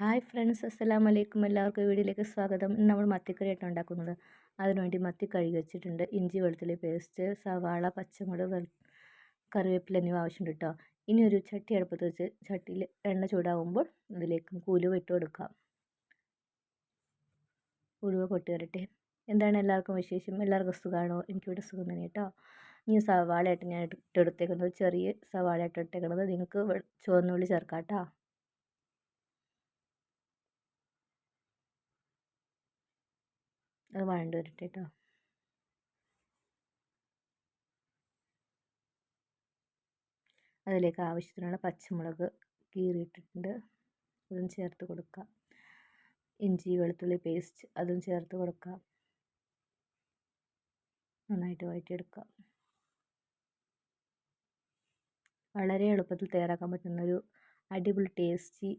Hi friends അസ്സലാം വലൈക്കും എല്ലാവർക്കും വീഡിയോയിലേക്ക് സ്വാഗതം. ഇന്ന് നമ്മൾ മത്തിക്കറിയായിട്ടാണ് ഉണ്ടാക്കുന്നത്. അതിനുവേണ്ടി മത്തി കഴുകി വെച്ചിട്ടുണ്ട്. ഇഞ്ചി വെളുത്തുള്ളി പേസ്റ്റ് സവാള പച്ചമുളക് കറിവേപ്പില എന്നിവ ആവശ്യമുണ്ട് കേട്ടോ ഇനി ഒരു ചട്ടി അടുപ്പത്ത് വെച്ച് ചട്ടിയിൽ എണ്ണ ചൂടാവുമ്പോൾ അതിലേക്ക് കൂലുവ ഇട്ട് കൊടുക്കാം. ഉലുവ പൊട്ടി വരട്ടെ. എന്താണ് എല്ലാവർക്കും വിശേഷം? എല്ലാവർക്കും സുഖമാണോ? എനിക്കിവിടെ സുഖം തന്നെ കേട്ടോ ഇനി സവാളയായിട്ട് ഞാൻ ഇട്ടെടുത്തേക്കുന്നത് ചെറിയ സവാളയായിട്ട് ഇട്ടേക്കുന്നത് നിങ്ങൾക്ക് ചുവന്നുള്ളി ചേർക്കാം കേട്ടോ അത് വഴണ്ട് വരട്ടെ കേട്ടോ അതിലേക്ക് ആവശ്യത്തിനുള്ള പച്ചമുളക് കീറിയിട്ടിട്ടുണ്ട്. അതും ചേർത്ത് കൊടുക്കുക ഇഞ്ചി വെളുത്തുള്ളി പേസ്റ്റ് അതും ചേർത്ത് കൊടുക്കുക നന്നായിട്ട് വഴറ്റിയെടുക്കുക വളരെ എളുപ്പത്തിൽ തയ്യാറാക്കാൻ പറ്റുന്ന ഒരു അടിപൊളി ടേസ്റ്റി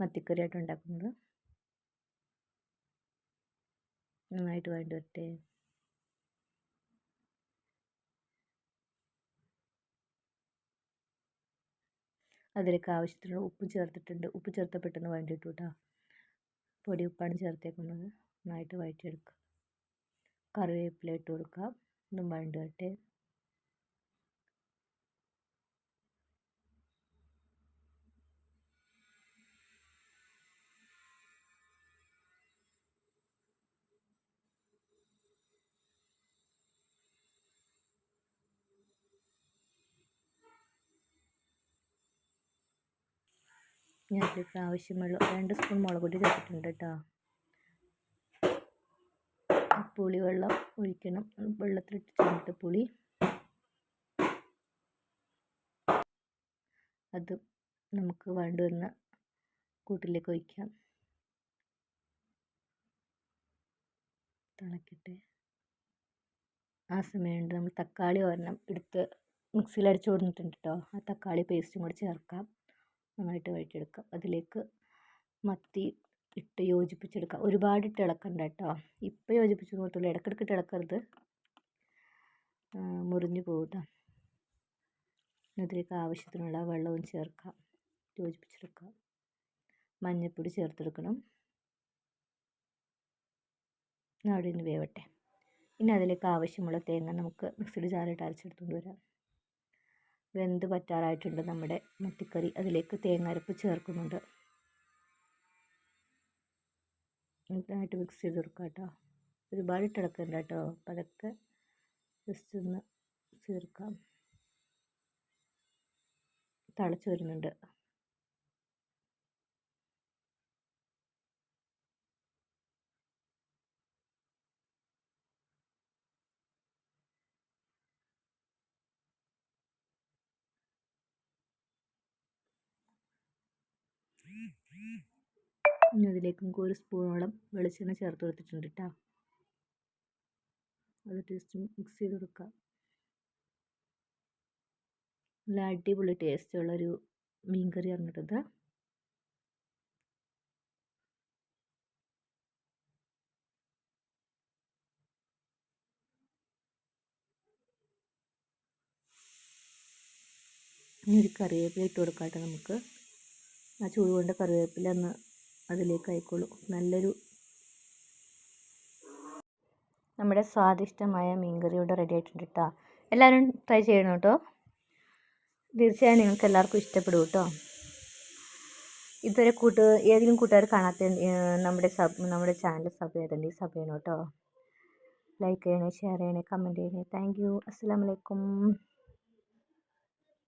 മത്തിക്കറിയായിട്ട് ഉണ്ടാക്കുന്നത്. നന്നായിട്ട് വഴണ്ട് വരട്ടെ അതിലേക്ക് ആവശ്യത്തിനുള്ള ഉപ്പ് ചേർത്തിട്ടുണ്ട്. ഉപ്പ് ചേർത്ത പെട്ടെന്ന് വഴണ്ടിട്ടു കേട്ടോ പൊടി ഉപ്പാണ് ചേർത്തേക്കുന്നത്. നന്നായിട്ട് വഴറ്റിയെടുക്കുക കറിവേപ്പില ഇട്ട് കൊടുക്കുക ഒന്നും വഴണ്ടി വരട്ടെ. ഞാൻ ഇതിലേക്ക് ആവശ്യമുള്ള രണ്ട് സ്പൂൺ മുളക് പൊടി ചേർത്തിട്ടുണ്ട് കേട്ടോ. പുളി വെള്ളം ഒഴിക്കണം. വെള്ളത്തിലിട്ട് ചേർത്ത് പുളി. അത് നമുക്ക് വേണ്ടുവന്ന കൂട്ടിലേക്ക് ഒഴിക്കാം. തിളക്കട്ടെ. ആ സമയം കൊണ്ട് നമ്മൾ തക്കാളി ഒരെണ്ണം എടുത്ത് മിക്സിയിൽ അടിച്ചു കൊടുത്തിട്ടുണ്ട് കേട്ടോ. ആ തക്കാളി പേസ്റ്റും കൂടി ചേർക്കാം. നന്നായിട്ട് വഴറ്റിയെടുക്കുക അതിലേക്ക് മത്തി ഇട്ട് യോജിപ്പിച്ചെടുക്കുക ഒരുപാട് ഇട്ട് ഇളക്കണ്ട കേട്ടോ. ഇപ്പം യോജിപ്പിച്ച് കൊടുത്തുള്ളൂ ഇട്ട് ഇളക്കരുത്. മുറിഞ്ഞു പോകും അതിലേക്ക് ആവശ്യത്തിനുള്ള വെള്ളവും ചേർക്കാം. യോജിപ്പിച്ചെടുക്കുക മഞ്ഞൾപ്പൊടി ചേർത്തെടുക്കണം. അവിടെ നിന്ന് വേവട്ടെ. ഇനി അതിലേക്ക് ആവശ്യമുള്ള തേങ്ങ നമുക്ക് മിക്സിയുടെ ജാറിട്ട് അരച്ചെടുത്തുകൊണ്ട് വരാം. വെന്ത് പറ്റാറായിട്ടുണ്ട് നമ്മുടെ മത്തിക്കറി. അതിലേക്ക് തേങ്ങ ചേർക്കുന്നുണ്ട്. നന്നായിട്ട് മിക്സ് ചെയ്ത് കൊടുക്കാം കേട്ടോ. ഒരുപാട് ഇട്ടിളക്കണ്ട കേട്ടോ. അപ്പം അതൊക്കെ ജസ്റ്റ് ഒന്ന് ചേർക്കാം. തിളച്ച് വരുന്നുണ്ട്. ഇനി അതിലേക്ക് ഒരു സ്പൂണോളം വെളിച്ചെണ്ണ ചേർത്ത് കൊടുത്തിട്ടുണ്ട് കേട്ടോ അത് ടേസ്റ്റ് മിക്സ് ചെയ്ത് കൊടുക്കുക നല്ല അടിപൊളി ടേസ്റ്റുള്ളൊരു മീൻ കറി പറഞ്ഞിട്ടത് ഇനി ഒരു കറിവേപ്പില ഇട്ട് കൊടുക്കാം നമുക്ക്. ആ ചൂട് കൊണ്ട് കറിവേപ്പില ഒന്ന് അതിലേക്ക് ആയിക്കോളൂ. നല്ലൊരു നമ്മുടെ സ്വാദിഷ്ടമായ മീൻകറി ഇവിടെ റെഡി ആയിട്ടുണ്ട് കേട്ടോ എല്ലാവരും ട്രൈ ചെയ്യണം കേട്ടോ തീർച്ചയായും നിങ്ങൾക്ക് എല്ലാവർക്കും ഇഷ്ടപ്പെടും കേട്ടോ ഇതുവരെ കൂട്ട് ഏതെങ്കിലും കൂട്ടുകാർ കാണാത്ത നമ്മുടെ സബ് നമ്മുടെ ചാനൽ സബ് ചെയ്തിട്ടുണ്ടെങ്കിൽ സബ് ചെയ്യണം കേട്ടോ ലൈക്ക് ചെയ്യണേ ഷെയർ ചെയ്യണേ കമന്റ് ചെയ്യണേ. താങ്ക് യു അസ്സാം വലൈക്കും